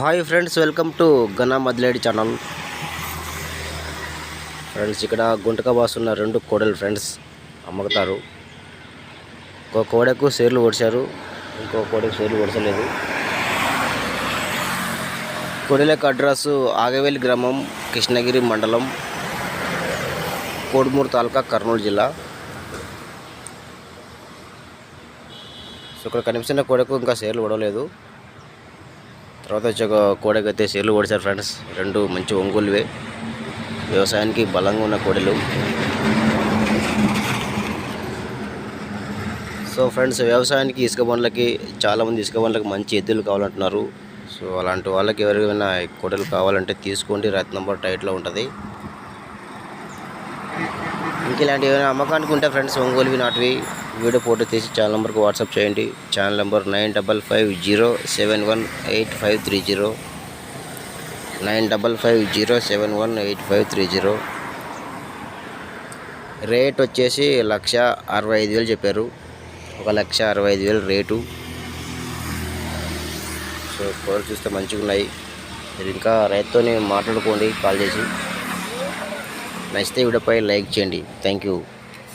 Hi friends welcome to గనా మదిలేడి channel. Friends ఇక్కడ గుంటక బాసున్న రెండు కోడలు ఫ్రెండ్స్ అమ్ముతారు. ఒక కోడకు సేర్లు ఒడిచారు ఇంకో కోడకు సేర్లు ఒడచలేదు కోడలకు అడ్రస్ ఆగవేలి గ్రామం కృష్ణగిరి మండలం కోడుమూరు తాలూకా కర్నూలు జిల్లా. సో ఇక్కడ కనిపిస్తున్న కోడకు ఇంకా సేర్లు ఒడవలేదు. తర్వాత వచ్చి ఒక కోడకైతే అయితే కొడిచారు ఫ్రెండ్స్. రెండు మంచి ఒంగోలువే. వ్యవసాయానికి బలంగా ఉన్న కోడలు. సో ఫ్రెండ్స్ వ్యవసాయానికి ఇసుక బండ్లకి చాలామంది ఇసుక బండ్లకి మంచి ఎద్దులు కావాలంటున్నారు. సో అలాంటి వాళ్ళకి ఎవరికైనా కోడలు కావాలంటే తీసుకోండి. రైతు నంబర్ టైట్లో ఉంటుంది. ఇంక ఇలాంటి ఏమైనా అమ్మకానికి ఉంటే ఫ్రెండ్స్ ఒంగోలువి నాటివి. వీడియో ఫోటో తీసి ఛానల్ నెంబర్కి వాట్సాప్ చేయండి. Channel number nine double five zero seven one eight five three zero nine double five zero seven one eight five three zero rate వచ్చేసి లక్ష అరవై ఐదు వేలు చెప్పారు. ఒక లక్ష అరవై ఐదు వేలు రేటు సో కూరలు చూస్తే మంచిగా ఉన్నాయి. మీరు ఇంకా రైతుతో మాట్లాడుకోండి కాల్ చేసి. నచ్చితే వీడియోపై లైక్ చేయండి. Thank you